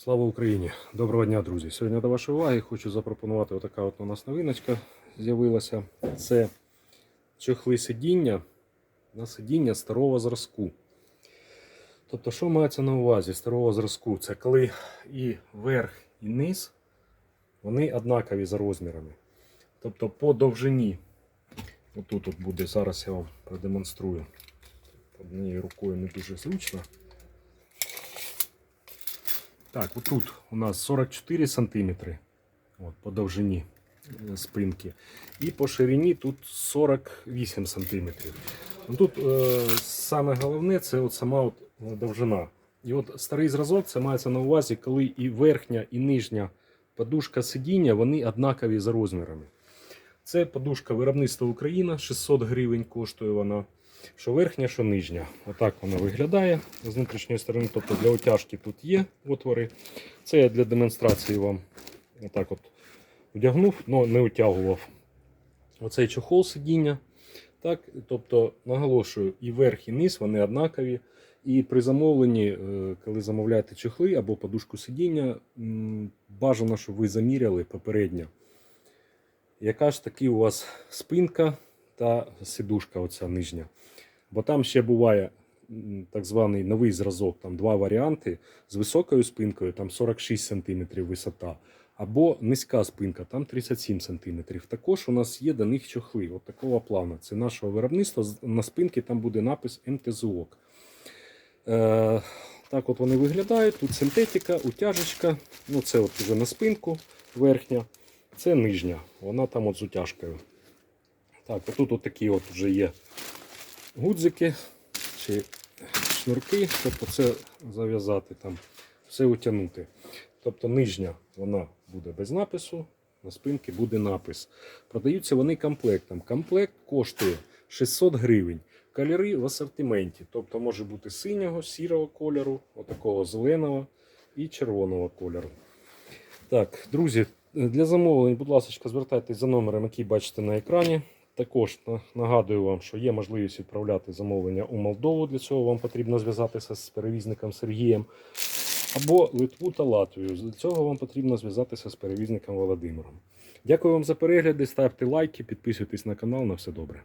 Слава Україні! Доброго дня, друзі! Сьогодні до вашої уваги хочу запропонувати отака от у нас новиночка з'явилася. Це чохли сидіння на сидіння старого зразку. Тобто, що мається на увазі старого зразку? Це коли і верх, і низ вони однакові за розмірами. Тобто по довжині. Отут от буде, зараз я вам продемонструю. Однією рукою не дуже зручно. Так, отут у нас 44 сантиметри от, по довжині е, спинки. І по ширині тут 48 сантиметрів. Ну, Тут е, саме головне це от сама от довжина. І от старий зразок це мається на увазі, коли і верхня, і нижня подушка сидіння вони однакові за розмірами. Це подушка виробництва Україна, 600 гривень коштує вона. Що верхня, що нижня. Отак вона виглядає з внутрішньої сторони. Тобто для утяжки тут є отвори. Це я для демонстрації вам отак от вдягнув, але не утягував. Оцей чохол сидіння. Так, тобто, наголошую, і верх, і низ вони однакові. І при замовленні, е, коли замовляєте чохли або подушку сидіння, бажано, щоб ви заміряли попередньо. Яка ж таки у вас спинка та сидушка, оця нижня. Бо там ще буває так званий новий зразок, там два варіанти з високою спинкою, там 46 см висота, або низька спинка, там 37 см. Також у нас є до них чохли, от такого плану. Це нашого виробництва. На спинці там буде напис МТЗОК. Е, так от вони виглядають. Тут синтетика, утяжечка. Ну, це от вже на спинку верхня. Це нижня. Вона там от з утяжкою. Так, отут от такі от вже є гудзики чи шнурки, тобто це зав'язати там, все утягнути. Тобто нижня вона буде без напису, на спинці буде напис. Продаються вони комплектом. Комплект коштує 600 гривень. Кольори в асортименті. Тобто може бути синього, сірого кольору, отакого зеленого і червоного кольору. Так, друзі, для замовлень, будь ласка, звертайтесь за номером, який бачите на екрані. Також нагадую вам, що є можливість відправляти замовлення у Молдову. Для цього вам потрібно зв'язатися з перевізником Сергієм. Або Литву та Латвію. Для цього вам потрібно зв'язатися з перевізником Володимиром. Дякую вам за перегляди, ставте лайки, підписуйтесь на канал. На все добре.